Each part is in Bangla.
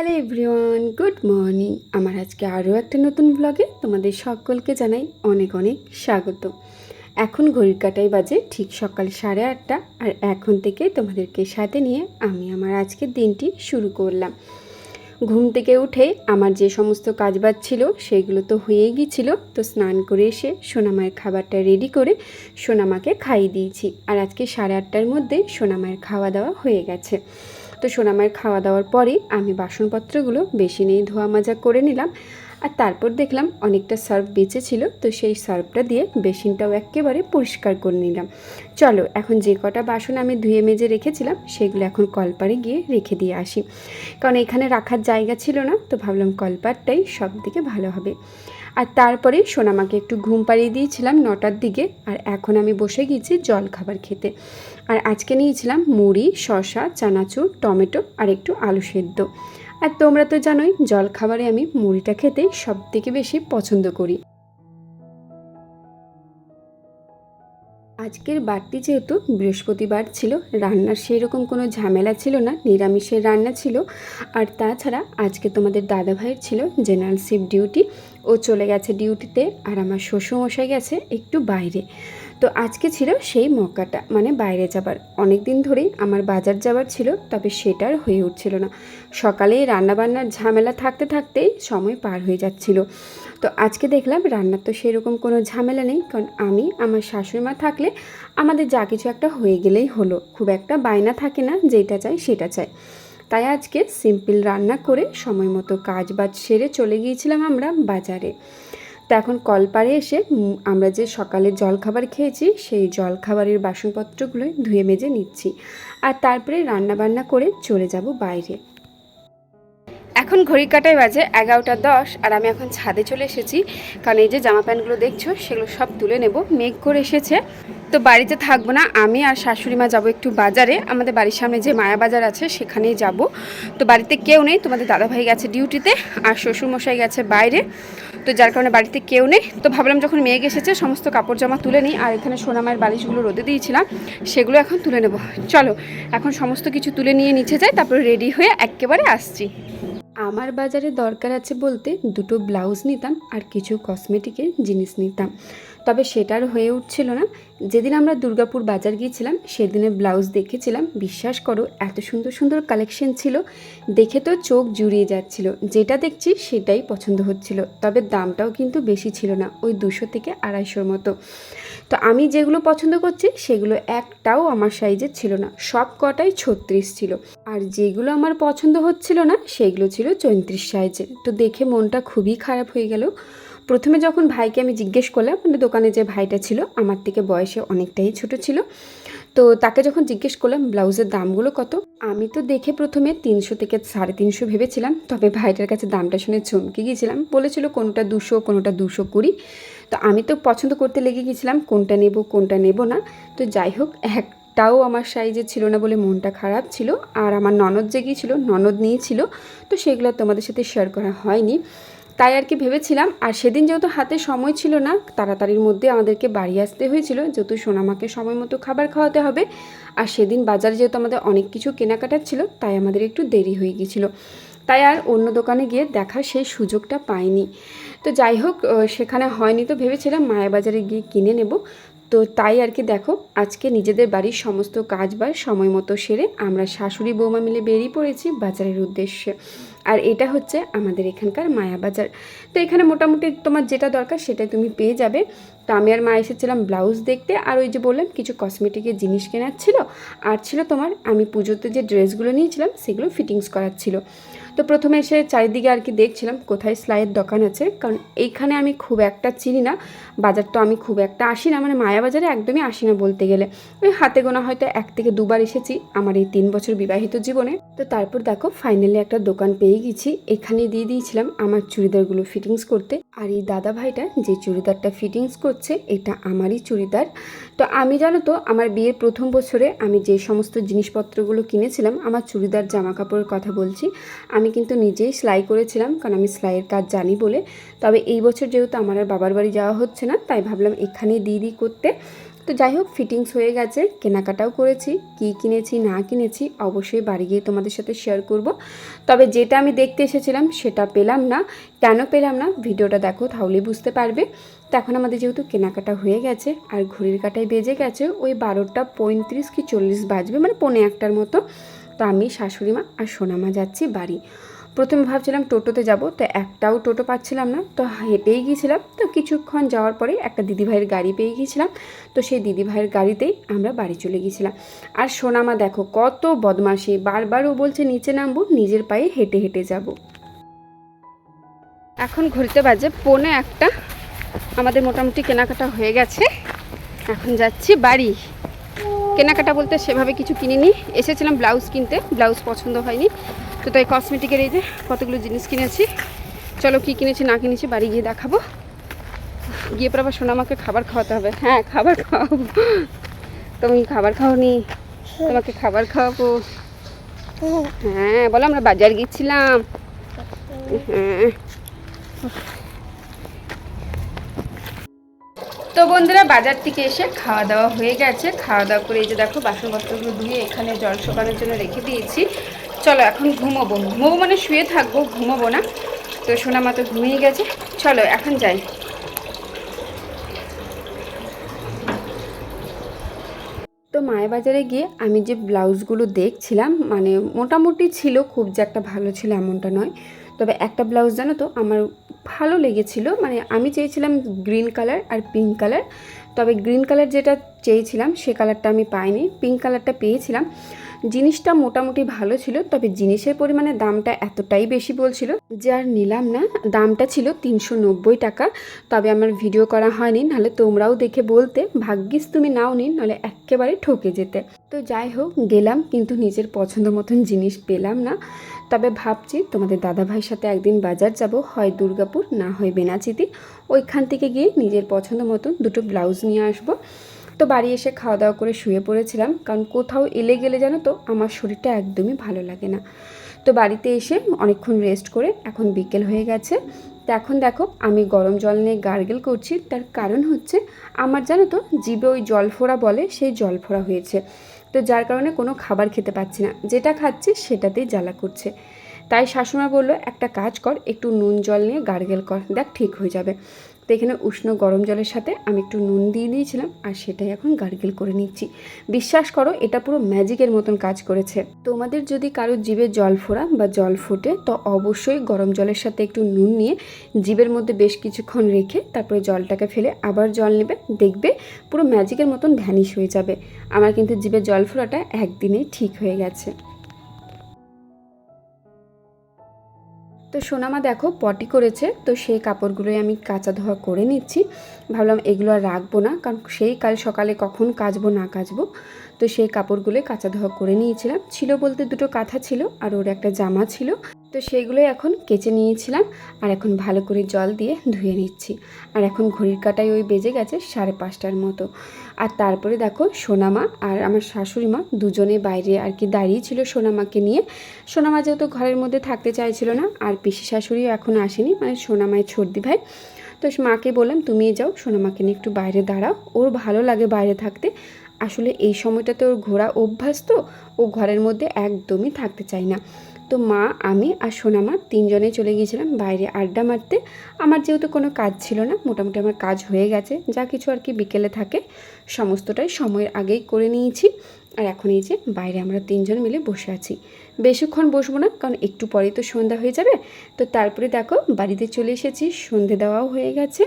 Hello everyone, good morning. আমার আজকে আরও একটা নতুন ব্লগে তোমাদের সকলকে জানাই অনেক অনেক স্বাগত। এখন ঘড়ির কাটাই বাজে ঠিক সকাল সাড়ে আটটা, আর এখন থেকে তোমাদেরকে সাথে নিয়ে আমি আমার আজকের দিনটি শুরু করলাম। ঘুম থেকে উঠে আমার যে সমস্ত কাজবাজ ছিল সেগুলো তো হয়েই গিয়েছিল, তো স্নান করে এসে সোনামায়ের খাবারটা রেডি করে সোনামাকে খাইয়ে দিয়েছি। আর আজকে সাড়ে আটটার মধ্যে সোনামায়ের খাওয়া দাওয়া হয়ে গেছে। তো সোনামায়ের খাওয়া দাওয়ার পরে আমি বাসনপত্রগুলো বেশি নেই ধোয়া মাজা করে নিলাম আর তারপর দেখলাম অনেকটা সার্ফ বেঁচে ছিল, তো সেই সার্ফটা দিয়ে বেসিনটাও একেবারে পরিষ্কার করে নিলাম। চলো, এখন যে কটা বাসন আমি ধুয়ে মেজে রেখেছিলাম, সেগুলো এখন কলপারে গিয়ে রেখে দিয়ে আসি। কারণ এখানে রাখার জায়গা ছিল না, তো ভাবলাম কলপারটাই সব দিকে ভালো হবে। আর তারপরে সোনামাকে একটু ঘুম পাড়িয়ে দিয়েছিলাম নটার দিকে, আর এখন আমি বসে গিয়েছি জল খাবার খেতে। আর আজকে নিয়েছিলাম মুড়ি শশা চানাচুর, টমেটো আর একটু আলু সেদ্ধ। আর তোমরা তো জানোই, জল খাবারে আমি মুড়িটা খেতে সব থেকে বেশি পছন্দ করি। আজকের বারটি যেহেতু বৃহস্পতিবার ছিল, রান্নার সেই রকম কোনো ঝামেলা ছিল না, নিরামিষের রান্না ছিল। আর তাছাড়া আজকে তোমাদের দাদা ভাইয়ের ছিল জেনারেল শিফট ডিউটি। ও চলে গেছে ডিউটিতে আর আমার শ্বশুরমশাই গেছে একটু বাইরে। তো আজকে ছিল সেই মক্কাটা মানে বাইরে যাবার। অনেক দিন ধরেই আমার বাজার যাবার ছিল, তবে সেটার হয়ে উঠছিল না। সকালেই রান্নাবান্নার ঝামেলা থাকতে থাকতেই সময় পার হয়ে যাচ্ছিল। তো আজকে দেখলাম রান্নার তো সেরকম কোনো ঝামেলা নেই, কারণ আমি, আমার শাশুড়ি মা থাকলে আমাদের যা কিছু একটা হয়ে গেলেই হলো। খুব একটা বায়না থাকে না, যেটা চাই সেটা চাই। তাই আজকে সিম্পল রান্না করে সময় মতো কাজ বাজ সেরে চলে গিয়েছিলাম আমরা বাজারে। তো এখন কলপাড়ে এসে আমরা যে সকালে জলখাবার খেয়েছি, সেই জলখাবারের বাসনপত্রগুলো ধুয়ে মেজে নিচ্ছি। আর তারপরে রান্না বান্না করে চলে যাব বাইরে। এখন ঘড়ি কাটায় বাজে এগারোটা দশ আর আমি এখন ছাদে চলে এসেছি। কারণ এই যে জামা প্যান্টগুলো দেখছ, সেগুলো সব তুলে নেব। মেঘ করে এসেছে। তো বাড়িতে থাকব না, আমি আর শাশুড়ি মা যাব একটু বাজারে। আমাদের বাড়ির সামনে যে মায়া বাজার আছে, সেখানেই যাব। তো বাড়িতে কেউ নেই, তোমাদের দাদাভাই গেছে ডিউটিতে আর শ্বশুরমশাই গেছে বাইরে। তো যার কারণে বাড়িতে কেউ নেই। তো ভাবলাম যখন মেঘ এসেছে, সমস্ত কাপড় জামা তুলে নিই। আর এখানে সোনামায়ের বালিশগুলো রোদে দিয়েছিলাম, সেগুলো এখন তুলে নেব। চলো, এখন সমস্ত কিছু তুলে নিয়ে নিচে যাই, তারপরে রেডি হয়ে একেবারে আসছি। আমার বাজারে দরকার আছে বলতে দুটো ব্লাউজ নিতাম আর কিছু কসমেটিকের জিনিস নিতাম। তবে সেটার হয়ে উঠছিল না। যেদিন আমরা দুর্গাপুর বাজার গিয়েছিলাম সেদিনে ব্লাউজ দেখেছিলাম। বিশ্বাস করো, এত সুন্দর সুন্দর কালেকশন ছিল। দেখে তো চোখ জুড়িয়ে যাচ্ছিল। যেটা দেখছি সেটাই পছন্দ হচ্ছিল। তবে দামটাও কিন্তু বেশি ছিল না, ওই দুশো থেকে আড়াইশোর মতো। তো আমি যেগুলো পছন্দ করছি, সেগুলো একটাও আমার সাইজের ছিল না। সব কটাই ছত্রিশ ছিল। আর যেগুলো আমার পছন্দ হচ্ছিল না, সেগুলো ছিল চৌত্রিশ সাইজের তো দেখে মনটা খুবই খারাপ হয়ে গেল। প্রথমে যখন ভাইকে আমি জিজ্ঞেস করলাম মানে দোকানে যে ভাইটা ছিল, আমার থেকে বয়সে অনেকটাই ছোট ছিল। তো তাকে যখন জিজ্ঞেস করলাম, ব্লাউজের দামগুলো কত? আমি তো দেখে প্রথমে তিনশো থেকে সাড়ে তিনশো ভেবেছিলাম, তবে ভাইটার কাছে দামটা শুনে চমকে গিয়েছিলাম। বলেছিল কোনোটা দুশো কোনোটা দুশো কুড়ি। তো আমি তো পছন্দ করতে লেগে গেছিলাম কোনটা নেব কোনটা নেব না। তো যাই হোক, একটাও আমার সাইজে ছিল না বলে মনটা খারাপ ছিল, আর আমার ননদ যে গিয়েছিল ননদ নিয়েছিল তো সেগুলো তোমাদের সাথে শেয়ার করা হয়নি। তাই আর কি ভেবেছিলাম, আর সেদিন যেহেতু হাতে সময় ছিল না, তাড়াতাড়ির মধ্যে আমাদেরকে বাড়ি আসতে হয়েছিল, যেহেতু সোনামাকে সময় মতো খাবার খাওয়াতে হবে, আর সেদিন বাজারে যেহেতু আমাদের অনেক কিছু কেনাকাটার ছিল, তাই আমাদের একটু দেরি হয়ে গিয়েছিল। তাই আর অন্য দোকানে গিয়ে দেখার সেই সুযোগটা পাইনি। তো যাই হোক সেখানে হয়নি তো ভেবেছিলাম, মায়াবাজারে গিয়ে কিনে নেব। তো তাই আর কি দেখো, আজকে নিজেদের বাড়ির সমস্ত কাজ বাজ সময় মতো সেরে আমরা শাশুড়ি বৌমা মিলে বেরিয়ে পড়েছি বাজারের উদ্দেশ্যে। আর এটা হচ্ছে আমাদের এখানকার মায়াবাজার। তো এখানে মোটামুটি তোমার যেটা দরকার সেটাই তুমি পেয়ে যাবে। তো আমি আর মা এসেছিলাম ব্লাউজ দেখতে, আর ওই যে বললাম কিছু কসমেটিকের জিনিস কেনার ছিল। আর ছিল তোমার আমি পুজোতে যে ড্রেসগুলো নিয়েছিলাম সেগুলো ফিটিংস করার ছিল। তো প্রথমে এসে চারিদিকে আর কি দেখছিলাম কোথায় সেলাইয়ের দোকান আছে, কারণ এইখানে আমি খুব একটা চিনি না, বাজার তো আমি খুব একটা আসি না মানে মায়া বাজারে একদমই আসি না বলতে গেলে। ওই হাতে গোনা হয়তো এক থেকে দুবার এসেছি আমার এই তিন বছর বিবাহিত জীবনে। তো তারপর দেখো ফাইনালি একটা দোকান পেয়ে গেছি, এখানে দিয়ে দিয়েছিলাম আমার চুড়িদারগুলো ফিটিংস করতে। আর এই দাদা ভাইটা যে চুড়িদারটা ফিটিংস করছে, এটা আমারই চুড়িদার। তো আমি জানো তো, আমার বিয়ের প্রথম বছরে আমি যে সমস্ত জিনিসপত্রগুলো কিনেছিলাম, আমার চুড়িদার জামা কাপড়ের কথা বলছি, আমি কিন্তু নিজেই সেলাই করেছিলাম, কারণ আমি সেলাইয়ের কাজ জানি বলে। তবে এই বছর যেহেতু আমার আর বাবার বাড়ি যাওয়া হচ্ছে না, তাই ভাবলাম এখানেই দিয়ে দিই করতে। তো যাই হোক ফিটিংস হয়ে গেছে, কেনাকাটাও করেছি, কি কিনেছি, না কিনেছি অবশ্যই বাড়ি গিয়ে তোমাদের সাথে শেয়ার করব। তবে যেটা আমি দেখতে এসেছিলাম সেটা পেলাম না। কেন পেলাম না? ভিডিওটা দেখো, তাহলেই বুঝতে পারবে। তো এখন আমাদের যেহেতু কেনাকাটা হয়ে গেছে, আর ঘড়ির কাটায় বেজে গেছে, ওই বারোটা পঁয়ত্রিশ কি চল্লিশ বাজবে মানে পৌনে একটার মতো। তো আমি, শাশুড়ি মা আর সোনামা যাচ্ছি বাড়ি। প্রথমে ভাবছিলাম টোটোতে যাব, তো একটাও টোটো পাচ্ছিলাম না, তো হেঁটেই গিয়েছিলাম। তো কিছুক্ষণ যাওয়ার পরে একটা দিদিভাইয়ের গাড়ি পেয়ে গিয়েছিলাম, তো সেই দিদিভাইয়ের গাড়িতেই আমরা বাড়ি চলে গিয়েছিলাম। আর সোনামা দেখো কত বদমাসি ও বলছে, নিচে নামবো, নিজের পায়ে হেঁটে হেঁটে যাব। এখন ঘুরতে বাজে পৌনে একটা, আমাদের মোটামুটি কেনাকাটা হয়ে গেছে। এখন যাচ্ছি বাড়ি। কেনাকাটা বলতে সেভাবে কিছু কিনিনি। এসেছিলাম ব্লাউজ কিনতে, ব্লাউজ পছন্দ হয়নি। তো তাই কসমেটিকের এই যে কতগুলো জিনিস কিনেছি। চলো কি কিনেছি, না কিনেছি, বাড়ি গিয়ে দেখাবো। গিয়ে পর আবার সোনামাকে খাবার খাওয়াতে হবে। হ্যাঁ খাবার খাওয়াবো। তুমি খাবার খাওনি, তোমাকে খাবার খাওয়াবো। হ্যাঁ বলো আমরা বাজার গিয়েছিলাম। হ্যাঁ। তো বন্ধুরা, বাজার থেকে এসে খাওয়া দাওয়া হয়ে গেছে। খাওয়া দাওয়া করে এই যে দেখো বাসন বস্ত্রগুলো ধুয়ে এখানে জল শোকানোর জন্য রেখে দিয়েছি। চলো, এখন ঘুমোবো। ঘুমোবো মানে শুয়ে থাকব, ঘুমোবো না। তো সোনা মা তো ঘুমিয়ে গেছে। চলো, এখন যাই। তো মায়ের বাজারে গিয়ে আমি যে ব্লাউজগুলো দেখছিলাম মানে মোটামুটি ছিল, খুব যে একটা ভালো ছিল এমনটা নয়। তবে একটা ব্লাউজ জানো তো, আমার ভালো লেগেছিল। মানে আমি চেয়েছিলাম গ্রিন কালার আর পিঙ্ক কালার। তবে গ্রিন কালার যেটা চেয়েছিলাম, সে কালারটা আমি পাইনি। পিঙ্ক কালারটা পেয়েছিলাম। জিনিসটা মোটামুটি ভালো ছিল, তবে জিনিসের পরিমাণে দামটা এতটাই বেশি বলছিল যে আর নিলাম না। দামটা ছিল তিনশো নব্বই টাকা। তবে আমার ভিডিও করা হয়নি, নাহলে তোমরাও দেখে বলতে। ভাগ্যিস তুমি নাও নি নাহলে একেবারে ঠকে যেতে। তো যাই হোক, গেলাম, কিন্তু নিজের পছন্দ মতন জিনিস পেলাম না। তবে ভাবছি তোমাদের দাদাভাইয়ের সাথে একদিন বাজার যাব, হয় দুর্গাপুর, না হয় বেনাচিতি। ওইখান থেকে গিয়ে নিজের পছন্দ মতন দুটো ব্লাউজ নিয়ে আসব। তো বাড়ি এসে খাওয়া দাওয়া করে শুয়ে পড়েছিলাম, কারণ কোথাও এলে গেলে জানো তো, আমার শরীরটা একদমই ভালো লাগে না। তো বাড়িতে এসে অনেকক্ষণ রেস্ট করে এখন বিকেল হয়ে গেছে। তো এখন দেখো, আমি গরম জল নিয়ে গার্গেল করছি, তার কারণ হচ্ছে, আমার জানো তো, জিভে ওই জল ফোড়া বলে, সেই জল ফোড়া হয়েছে। তো যার কারণে কোনো খাবার খেতে পাচ্ছি না। যেটা খাচ্ছি সেটাতেই জ্বালা করছে। তাই শাশুমা বলল, একটা কাজ কর, একটু নুন জল নিয়ে গার্গেল কর, দেখ ঠিক হয়ে যাবে। তো এখানে উষ্ণ গরম জলের সাথে আমি একটু নুন দিয়ে দিয়েছিলাম, আর সেটাই এখন গার্গেল করে নিচ্ছি। বিশ্বাস করো, এটা পুরো ম্যাজিকের মতন কাজ করেছে। তোমাদের যদি কারও জিভে জল ফোড়া বা জল ফোটে, তো অবশ্যই গরম জলের সাথে একটু নুন নিয়ে জিভের মধ্যে বেশ কিছুক্ষণ রেখে তারপরে জলটাকে ফেলে আবার জল নেবে, দেখবে পুরো ম্যাজিকের মতন ভ্যানিশ হয়ে যাবে। আমার কিন্তু জিভে জল ফোড়াটা একদিনেই ঠিক হয়ে গেছে। তো সোনামা দেখো পটি করেছে, তো সেই কাপড়গুলোই আমি কাঁচা ধোয়া করে নিচ্ছি। ভাবলাম এগুলো আর রাখব না, কারণ সেই কাল সকালে কখন কাচবো না কাচবো, তো সেই কাপড়গুলোই কাঁচা ধোয়া করে নিয়েছিলাম। ছিল বলতে দুটো কাঁথা ছিল, আর ওর একটা জামা ছিল। তো সেইগুলোই এখন কেচে নিয়েছিলাম আর এখন ভালো করে জল দিয়ে ধুয়ে নিচ্ছি। আর এখন ঘড়ির কাটায় ওই বেজে গেছে সাড়ে পাঁচটার মতো। আর তারপরে দেখো সোনামা আর আমার শাশুড়ি মা দুজনে বাইরে আর কি দাঁড়িয়ে ছিল সোনামাকে নিয়ে। সোনামা যেহেতু ঘরের মধ্যে থাকতে চাইছিল না আর পিসি শাশুড়িও এখন আসেনি মানে সোনামায় ছর্দি ভাই। তো মাকে বললাম, তুমি যাও, সোনামাকে নিয়ে একটু বাইরে দাঁড়াও। ওর ভালো লাগে বাইরে থাকতে। আসলে এই সময়টাতে ওর ঘোরা অভ্যাস তো, ও ঘরের মধ্যে একদমই থাকতে চায় না। তো মা, আমি আর সোনামা তিনজনে চলে গিয়েছিলাম বাইরে আড্ডা মারতে। আমার যেহেতু কোনো কাজ ছিল না, মোটামুটি আমার কাজ হয়ে গেছে, যা কিছু আর কি বিকেলে থাকে, সমস্তটাই সময়ের আগেই করে নিয়েছি। আর এখন এই যে বাইরে আমরা তিনজন মিলে বসে আছি। বেশিক্ষণ বসবো না, কারণ একটু পরেই তো সন্ধ্যা হয়ে যাবে। তো তারপরে দেখো, বাড়িতে চলে এসেছি, সন্ধে দেওয়াও হয়ে গেছে।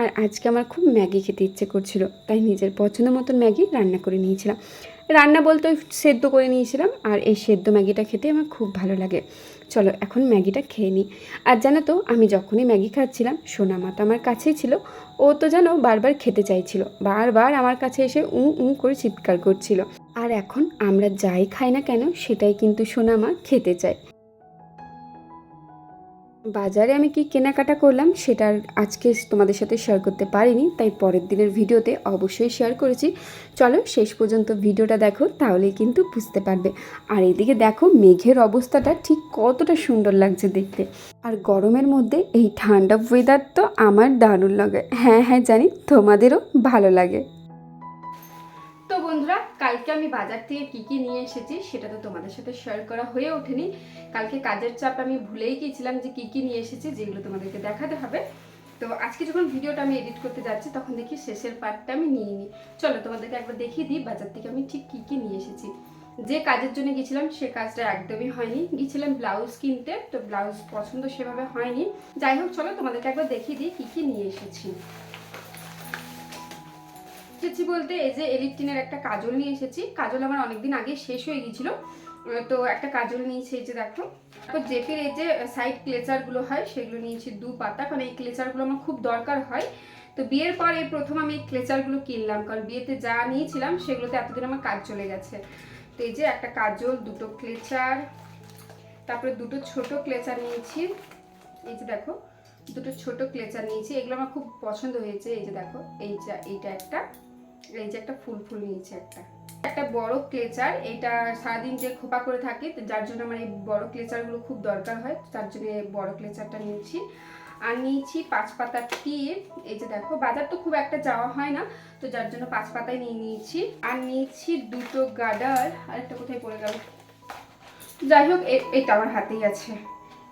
আর আজকে আমার খুব ম্যাগি খেতে ইচ্ছে করছিল, তাই নিজের পছন্দ মতন ম্যাগি রান্না করে নিয়েছিলাম। রান্না বলতে ওই সেদ্ধ করে নিয়েছিলাম আর এই সেদ্ধ ম্যাগিটা খেতে আমার খুব ভালো লাগে। চলো এখন ম্যাগিটা খেয়ে নিই। আর জানো তো, আমি যখনই ম্যাগি খাচ্ছিলাম, সোনা মা তো আমার কাছেই ছিল। ও তো যেন বারবার খেতে চাইছিল, বারবার আমার কাছে এসে উঁ উঁ করে চিৎকার করছিল। আর এখন আমরা যাই খাই না কেন, সেটাই কিন্তু সোনা মা খেতে চায়। বাজারে আমি কি কেনাকাটা করলাম সেটা আজকে তোমাদের সাথে শেয়ার করতে পারিনি, তাই পরের দিনের ভিডিওতে অবশ্যই শেয়ার করেছি। চলো শেষ পর্যন্ত ভিডিওটা দেখো, তাহলেই কিন্তু বুঝতে পারবে। আর এদিকে দেখো মেঘের অবস্থাটা ঠিক কতটা সুন্দর লাগছে দেখতে। আর গরমের মধ্যে এই ঠান্ডা ওয়েদার তো আমার দারুণ লাগে। হ্যাঁ হ্যাঁ জানি তোমাদেরও ভালো লাগে। কালকে আমি বাজার থেকে কি কি নিয়ে এসেছি সেটা তো তোমাদের সাথে শেয়ার করা হয়ে ওঠেনি। কালকে কাজের চাপ আমি ভুলেই গিয়েছিলাম যে কি কি নিয়ে এসেছি, যেগুলো তোমাদেরকে দেখাতে হবে। তো আজকে যখন ভিডিওটা আমি এডিট করতে যাচ্ছি, তখন দেখি শেষের পার্টটা আমি নিয়ে নিই। চলো তোমাদেরকে একবার দেখিয়ে দিই বাজার থেকে আমি ঠিক কি কি নিয়ে এসেছি। যে কাজের জন্য গেছিলাম সে কাজটা একদমই হয়নি। গিয়েছিলাম ব্লাউজ কিনতে, তো ব্লাউজ পছন্দ সেভাবে হয়নি। যাই হোক, চলো তোমাদেরকে একবার দেখিয়ে দিই কি কি নিয়ে এসেছি। এসেছি বলতে এই যে এলিপটিনের একটা কাজল নিয়ে এসেছি। কাজল আমার অনেকদিন আগে শেষ হয়ে গিয়েছিল। তো একটা কাজল নিয়েছি এই যে দেখো। তারপর জেপের এই যে সাইড ক্লেচারগুলো হয়, সেগুলো নিয়েছি দু পাতা। কারণ এই ক্লেচারগুলো আমার খুব দরকার হয়। তো বিয়ের পর এই প্রথম আমি এই ক্লেচারগুলো কিনলাম। কারণ বিয়েতে যা নিয়েছিলাম, সেগুলোতে এতদিন আমার কাজ চলে গেছে। তো এই যে একটা কাজল, দুটো ক্লেচার তারপরে দুটো ছোট ক্লেচার নিয়েছি। এই যে দেখো, দুটো ছোট ক্লেচার নিয়েছি। এগুলো আমার খুব পছন্দ হয়েছে। এই যে দেখো, এই এইটা একটা। এই যে একটা ফুল ফুল নিয়েছি একটা। একটা বড় ক্লেচার, এটা সারাদিন যে খোপা করে থাকে যার জন্য আমার এই বড় ক্লেচারগুলো খুব দরকার হয়, তার জন্য বড় ক্লেচারটা নিয়েছি। আর নিয়েছি পাঁচ পাতার টিপ এই যে দেখো, বাজার তো খুব একটা যাওয়া হয় না, তো যার জন্য পাঁচ পাতায় নিয়ে নিয়েছি। আর নিয়েছি দুটো গার্ডার আরেকটা কোথায় পড়ে গেল? যাই হোক এটা আমার হাতেই আছে।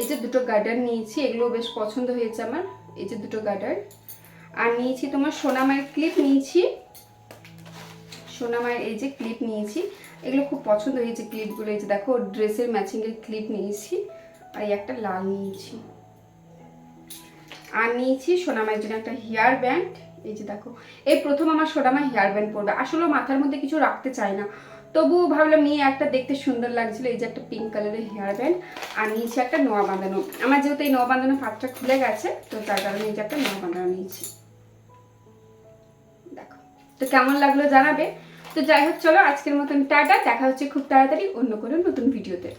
এই যে দুটো গার্ডার নিয়েছি এগুলো বেশ পছন্দ হয়েছে আমার, এই যে দুটো গার্ডার আর নিয়েছি তোমার সোনামায়ের ক্লিপ, নিয়েছি সোনামায়ের এই যে ক্লিপ নিয়েছি, এগুলো খুব পছন্দ হয়েছে ক্লিপগুলো এই যে দেখো, ড্রেসের ম্যাচিংয়ের ক্লিপ নিয়েছি, আর এই একটা লাল নিয়েছি। আর নিয়েছি সোনামায়ের জন্য একটা হেয়ার ব্যান্ড এই যে দেখো, এই প্রথম আমার সোনামা হেয়ার ব্যান্ড পরবে। আসলে মাথার মধ্যে কিছু রাখতে চায় না। তবুও ভাবলাম নিয়ে একটা দেখতে সুন্দর লাগছিল, এই যে একটা পিঙ্ক কালারের হেয়ার ব্যান্ড আর নিয়েছি একটা নোয়া বাঁধানো। আমার যেহেতু এই নোয়া বাঁধানো পাতটা খুলে গেছে, তো তার কারণে এই যে একটা নোয়া বাঁধানো নিয়েছি। দেখো, তো কেমন লাগল জানাবে? তো যাই হোক, চলো আজকের মতন টাটা। দেখা হচ্ছে খুব তাড়াতাড়ি অন্য কোনো নতুন ভিডিওতে।